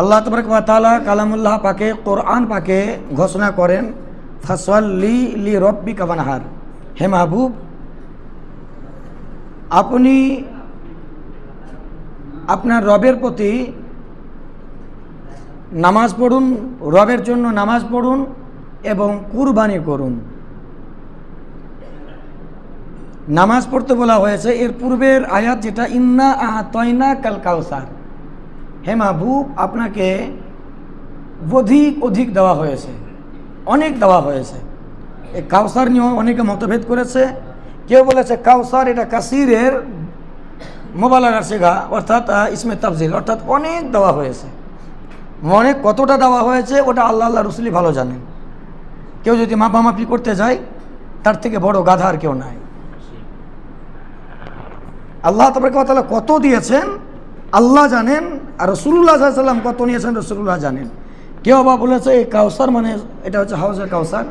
আল্লাহ তবরক তালা কালামুল্লাহ পাকে, কোরআন পাকে ঘোষণা করেন ফসওয়াল লি লি রব্বি কাবানহার হে মাহবুব, আপনি আপনার রবের প্রতি নামাজ পড়ুন, রবের জন্য নামাজ পড়ুন এবং কুরবানি করুন। নামাজ পড়তে বলা হয়েছে, এর পূর্বের আয়াত যেটা, ইন্না আহা তয়না কাল কাউসার। হে মাহবুব, আপনাকে অধিক অধিক দেওয়া হয়েছে। অনেক দেওয়া হয়েছে। এই কাউসার নিয়েও অনেকে মতভেদ করেছে। কেউ বলেছে কাউসার এটা কাসিরের মোবালাগার শেখা অর্থাৎ ইসমে তাফজিল, অর্থাৎ অনেক দেওয়া হয়েছে। অনেক কতটা দেওয়া হয়েছে, ওটা আল্লাহ আল্লাহ রসুলি ভালো জানেন। কেউ যদি মাপামাপি করতে যায়, তার থেকে বড় গাধার কেউ নাই। আল্লাহ তালা কত দিয়েছেন, আল্লাহ জানেন আর রসুল্লাহ সাল্লাম কত নিয়েছেন রসুল্লাহ জানেন। কেউ বা বলেছে, এই কাউসার মানে এটা হচ্ছে হাউজে কাউসার।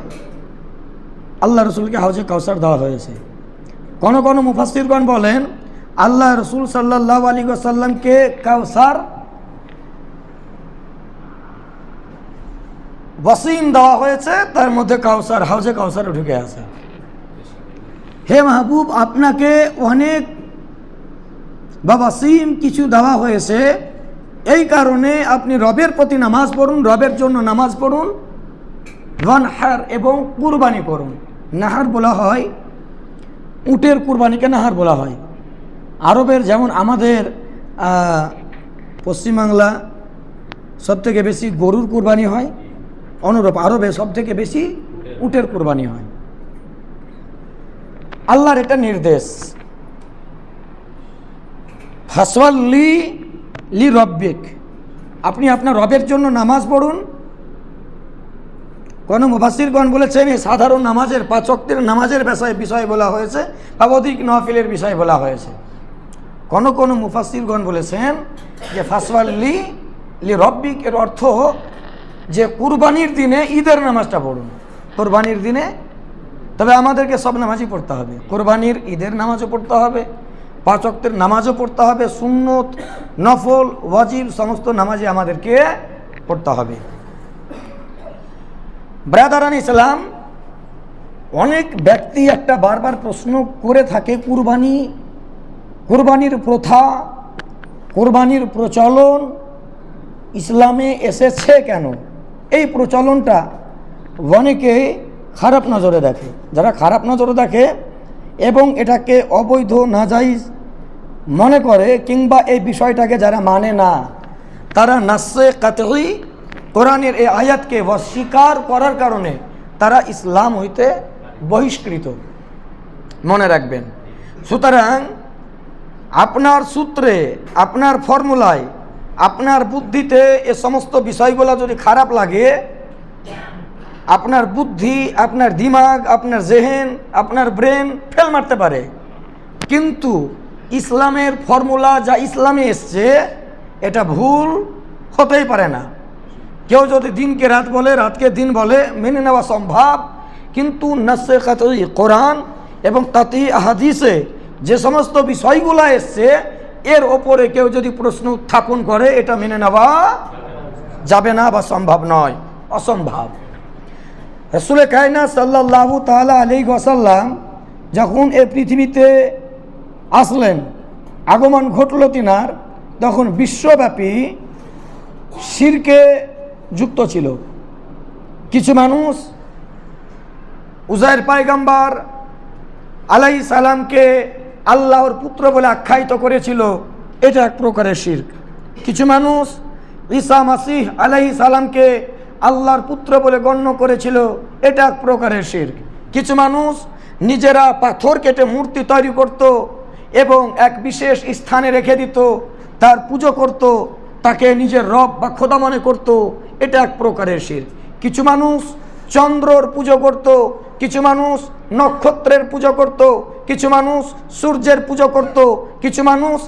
আল্লাহ রসুলকে হাউজে কাউসার দেওয়া হয়েছে। কোনো কোনো মুফাসিরগণ বলেন, আল্লাহ রসুল সাল্লাহ আলী সাল্লামকে কাউসার ওয়াসিম দেওয়া হয়েছে, তার মধ্যে কাউসার, হাউজে কাউসার ঢুকে আছে। হে মাহবুব, আপনাকে অনেক বাবা সিম কিছু দেওয়া হয়েছে এই কারণে আপনি রবের প্রতি নামাজ পড়ুন, রবের জন্য নামাজ পড়ুন। ওয়ানহার এবং কুরবানি করুন নাহার বলা হয়, উটের কুরবানিকে নাহার বলা হয়। আরবের যেমন আমাদের পশ্চিমবাংলা সবথেকে বেশি গরুর কুরবানি হয়, অনুরূপ আরবে সবথেকে বেশি উটের কুরবানি হয়। আল্লাহর এটা নির্দেশ। ফাসওয়াল লি রব্বিক। আপনি আপনার রবের জন্য নামাজ পড়ুন। কোনো মুফাসিরগণ বলেছেন এই সাধারণ নামাজের পাচকদের নামাজের বিষয়ে বিষয় বলা হয়েছে বা অধিক নফিলের বিষয় বলা হয়েছে। কোন কোন মুফাসিরগণ বলেছেন যে, ফাসওয়াল লি লি রব্বিক এর অর্থ যে, কুরবানির দিনে ঈদের নামাজটা পড়ুন। কোরবানির দিনে তবে আমাদেরকে সব নামাজই পড়তে হবে। কোরবানির ঈদের নামাজও পড়তে হবে। পাঁচ অক্তের নামাজও পড়তে হবে, সুন্নত, নফল, ওয়াজিব, সমস্ত নামাজে আমাদেরকে পড়তে হবে। ব্রাদারান ইসলাম অনেক ব্যক্তি একটা বারবার প্রশ্ন করে থাকে, কুরবানি, কুরবানির প্রথা, কুরবানির প্রচলন ইসলামে এসেছে কেন? এই প্রচলনটা অনেকে খারাপ নজরে দেখে। যারা খারাপ নজরে দেখে এবং এটাকে অবৈধ, নাজাইজ মনে করে কিংবা এই বিষয়টাকে যারা মানে না, তারা নাসে কাতই কোরআনের এই আয়াতকে অস্বীকার করার কারণে তারা ইসলাম হইতে বহিষ্কৃত। মনে রাখবেন। সুতরাং আপনার সূত্রে, আপনার ফর্মুলায়, আপনার বুদ্ধিতে এ সমস্ত বিষয়গুলো যদি খারাপ লাগে আপনার বুদ্ধি, আপনার দিমাগ, আপনার জেহেন, আপনার ব্রেন ফেল মারতে পারে। কিন্তু ইসলামের ফর্মুলা যা ইসলামে এসছে, এটা ভুল হতেই পারে না। কেউ যদি দিনকে রাত বলে, রাতকে দিন বলে, মেনে নেওয়া সম্ভব। কিন্তু নসে কাতই কোরআন এবং তাতি হাদিসে যে সমস্ত বিষয়গুলো এসছে, এর ওপরে কেউ যদি প্রশ্ন উত্থাপন করে, এটা মেনে নেওয়া যাবে না বা সম্ভব নয়। অসম্ভব। রসুলে কায়না সাল্লাহ তালা আলী ওসাল্লাম যখন এ পৃথিবীতে আসলেন, আগমন ঘটল তিনার, তখন বিশ্বব্যাপী শিরকে যুক্ত ছিল। কিছু মানুষ উজায়ের পায়গাম্বার আলাই সালামকে আল্লাহর পুত্র বলে আখ্যায়িত করেছিল। এটা এক প্রকারের শির্ক। কিছু মানুষ ঈসা মাসিহ আলাই সালামকে আল্লাহর পুত্র বলে গণ্য করেছিল, এটা এক প্রকারের শির্ক। কিছু মানুষ নিজেরা পাথর কেটে মূর্তি তৈরি করত এবং এক বিশেষ স্থানে রেখে দিত, তার পুজো করত, তাকে নিজের রব বা খোদা মনে করত, এটা এক প্রকারের শির কিছু মানুষ চন্দ্রর পুজো করত, কিছু মানুষ নক্ষত্রের পুজো করত, কিছু মানুষ সূর্যের পুজো করত, কিছু মানুষ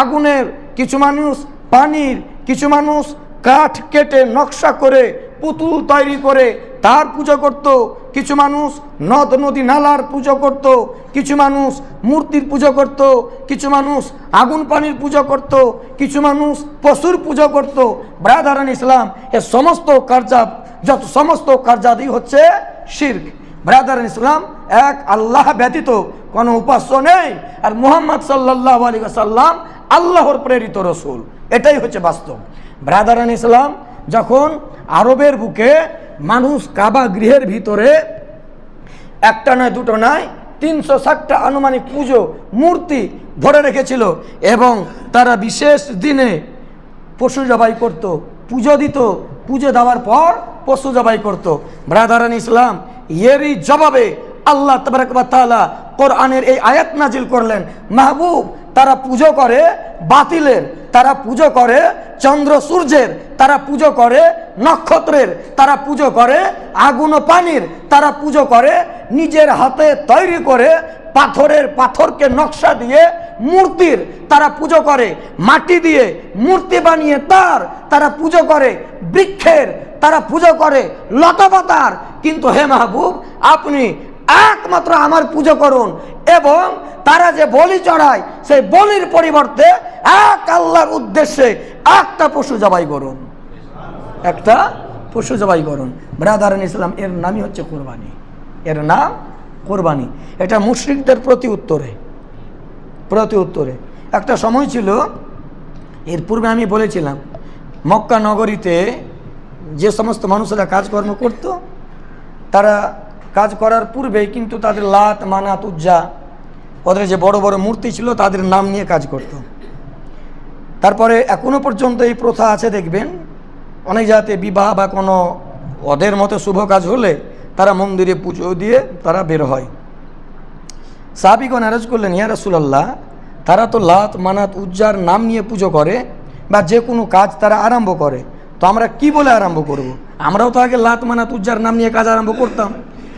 আগুনের, কিছু মানুষ পানির, কিছু মানুষ কাঠ কেটে নকশা করে পুতুল তৈরি করে তার পুজো করত, কিছু মানুষ নদ, নদী, নালার পুজো করত, কিছু মানুষ মূর্তির পুজো করত, কিছু মানুষ আগুন পানির পুজো করত, কিছু মানুষ পশুর পুজো করত। ব্রাদারান ইসলাম, এ সমস্ত কার্যা, যত সমস্ত কার্যাদি হচ্ছে শির্ক। ব্রাদারান ইসলাম এক আল্লাহ ব্যতীত কোনো উপাস্য নেই। আর মুহাম্মদ সাল্লাহ আলী সাল্লাম আল্লাহর প্রেরিত রসুল। এটাই হচ্ছে বাস্তব। ব্রাদারান ইসলাম যখন আরবের বুকে মানুষ কাবা গৃহের ভিতরে, একটা নয়, দুটো নয়, তিনশো ষাটটা আনুমানিক পুজো, মূর্তি ভরে রেখেছিল এবং তারা বিশেষ দিনে পশু জবাই করত, পুজো দিত, পুজো দেওয়ার পর পশু জবাই করত। ব্রাদারান ইসলাম এরই জবাবে আল্লাহ তালা কোরআনের এই আয়াত নাজিল করলেন, মাহবুব তারা পুজো করে বাতিলের। তারা পুজো করে চন্দ্র সূর্যের, তারা পুজো করে নক্ষত্রের, তারা পুজো করে আগুন ও পানির, তারা পুজো করে নিজের হাতে তৈরি করে পাথরের পাথরকে নকশা দিয়ে মূর্তির, তারা পুজো করে মাটি দিয়ে মূর্তি বানিয়ে তার, তারা পুজো করে বৃক্ষের, তারা পুজো করে লতাপাতার। কিন্তু হে মাহবুব, আপনি একমাত্র আমার পুজো করুন এবং তারা যে বলি চড়ায়, সেই বলির পরিবর্তে এক আল্লাহর উদ্দেশ্যে একটা পশু জবাই করুন। একটা পশু জবাই করুন। ব্রাদারান ইসলাম এর নামই হচ্ছে কোরবানি। এর নাম কোরবানি। এটা মুশ্রিকদের প্রতি উত্তরে। প্রতি উত্তরে। একটা সময় ছিল, এর পূর্বে আমি বলেছিলাম, মক্কা নগরীতে যে সমস্ত মানুষেরা কাজকর্ম করত, তারা কাজ করার পূর্বে কিন্তু তাদের লাত, মানাত, উজ্জা ওদের যে বড় বড় মূর্তি ছিল তাদের নাম নিয়ে কাজ করত। তারপরে এখনও পর্যন্ত এই প্রথা আছে, দেখবেন। অনেক জায়গাতে বিবাহ বা কোনো ওদের মতো শুভ কাজ হলে তারা মন্দিরে পুজো দিয়ে তারা বের হয়। সাহাবিগণ আরজ করলেন, ইয়া রাসুলাল্লাহ, তারা তো লাত, মানাত, উজ্জার নাম নিয়ে পুজো করে বা যে কোনো কাজ তারা আরম্ভ করে। তো আমরা কি বলে আরম্ভ করব। আমরাও তো আগে লাত, মানাত, উজ্জার নাম নিয়ে কাজ আরম্ভ করতাম।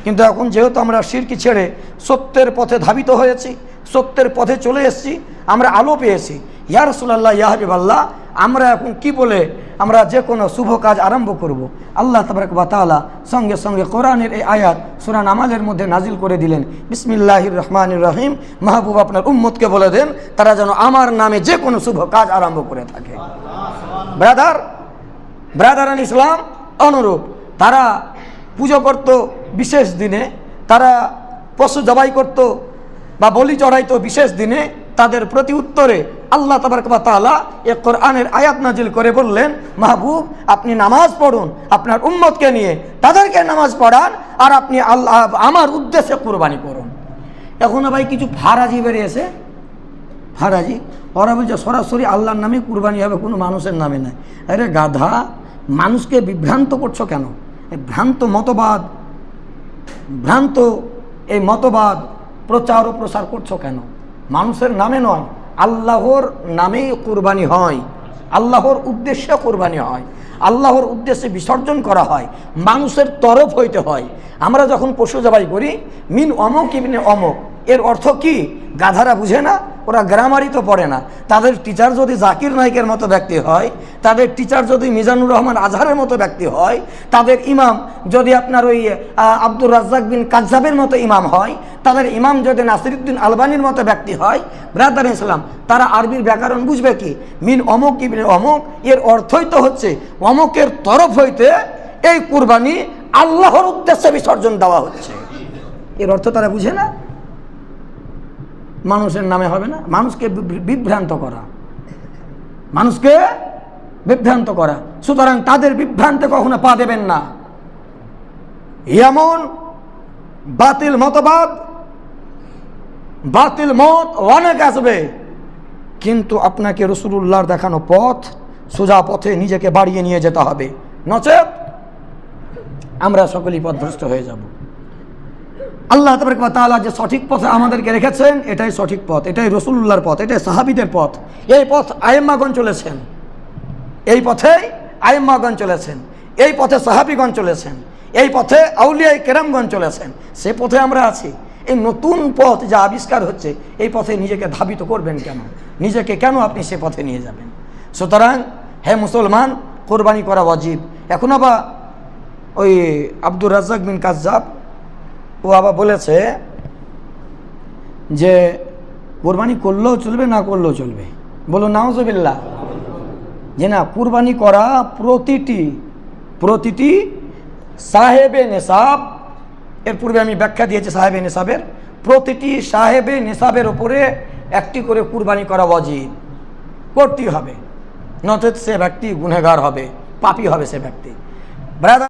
কিন্তু এখন যেহেতু আমরা শিরকি ছেড়ে সত্যের পথে ধাবিত হয়েছি, সত্যের পথে চলে এসেছি, আমরা আলো পেয়েছি। ইয়া রসুল্লাহ ইয়াহাবিব আল্লাহ আমরা এখন কি বলে আমরা যে কোনো শুভ কাজ আরম্ভ করব। আল্লাহ তবরক বা তালা সঙ্গে সঙ্গে কোরআনের এই আয়াত সুরান নামাজের মধ্যে নাজিল করে দিলেন। বিসমিল্লাহির রহমান রহিম। মাহবুব আপনার উম্মতকে বলে দেন, তারা যেন আমার নামে যে কোনো শুভ কাজ আরম্ভ করে থাকে। ব্রাদার ব্রাদার ইসলাম, অনুরূপ, তারা পুজো করত বিশেষ দিনে, তারা পশু জবাই করত বা বলি চড়াইতো বিশেষ দিনে, তাদের প্রতি উত্তরে আল্লাহ তাবারকবা তালা এ কোরআনের আয়াত নাজিল করে বললেন, মাহবুব, আপনি নামাজ পড়ুন, আপনার উম্মতকে নিয়ে তাদেরকে নামাজ পড়ান আর আপনি আল্লাহ, আমার উদ্দেশ্যে কোরবানি করুন। এখনও ভাই কিছু ফারাজি বেরিয়েছে? ফারাজি? ওরা বলছে, সরাসরি আল্লাহর নামে কুরবানি হবে, কোনো মানুষের নামে নয়। আরে গাধা, মানুষকে বিভ্রান্ত করছ কেন? ভ্রান্ত মতবাদ, ভ্রান্ত এই মতবাদ প্রচার ও প্রসার করছ কেন? মানুষের নামে নয়, আল্লাহর নামেই কোরবানি হয়, আল্লাহর উদ্দেশ্যে কোরবানি হয়, আল্লাহর উদ্দেশ্যে বিসর্জন করা হয়, মানুষের তরফ হইতে হয়। আমরা যখন পশু জবাই করি, মিন অমক ইবনে অমক এর অর্থ কি? গাধারা বুঝে না, ওরা গ্রামারই তো পড়ে না। তাদের টিচার যদি জাকির নাইকের মতো ব্যক্তি হয়, তাদের টিচার যদি মিজানুর রহমান আজহারের মতো ব্যক্তি হয়, তাদের ইমাম যদি আপনার ওই আব্দুর রাজ্জাক বিন কাজাবের মতো ইমাম হয়, তাদের ইমাম যদি নাসিরুদ্দিন আলবানির মতো ব্যক্তি হয় ব্রাদার ইসলাম তারা আরবির ব্যাকরণ বুঝবে কি? মিন অমুক ইবনে অমুক, এর অর্থই তো হচ্ছে অমুকের তরফ হইতে এই কুরবানি আল্লাহর উদ্দেশ্যে বিসর্জন দেওয়া হচ্ছে। এর অর্থ তারা বুঝে না? মানুষের নামে হবে না। মানুষকে বিভ্রান্ত করা। মানুষকে বিভ্রান্ত করা। সুতরাং তাদের বিভ্রান্তে কখনো পা দেবেন না। এমন বাতিল মতবাদ, বাতিল মত অনেক আসবে। কিন্তু আপনাকে রসুল্লাহর দেখানো পথ, সোজা পথে নিজেকে বাড়িয়ে নিয়ে যেতে হবে। নচেত আমরা সকলেই পথভ্রষ্ট হয়ে যাব। আল্লাহ তালা যে সঠিক পথে আমাদেরকে রেখেছেন, এটাই সঠিক পথ, এটাই রসুল্লাহর পথ, এটাই সাহাবিদের পথ। এই পথ আয়েম্মাগণ চলেছেন। এই পথেই আয়েম্মাগণ চলেছেন। এই পথে সাহাবিগণ চলেছেন। এই পথে আউলিয়ায় কেরামগণ চলেছেন। সে পথে আমরা আছি। এই নতুন পথ যা আবিষ্কার হচ্ছে, এই পথে নিজেকে ধাবিত করবেন কেন? নিজেকে কেন আপনি সে পথে নিয়ে যাবেন? সুতরাং, হে মুসলমান, কোরবানি করা অজীব এখনও বা ওই আব্দুর রাজ্জাক বিন কাজ্জাব ও আবার বলেছে যে, কোরবানি করলেও চলবে, না করলেও চলবে। বলো নাওজবিল্লা যে না, কুরবানি করা প্রতিটি প্রতিটি সাহেবে নেশাব, এর পূর্বে আমি ব্যাখ্যা দিয়েছি সাহেবে নেশাবের, প্রতিটি সাহেবে নেশাবের ওপরে একটি করে কুরবানি করা অজিব করতেই হবে। নচেত সে ব্যক্তি গুনেগার হবে, পাপি হবে সে ব্যক্তি। ব্রাদার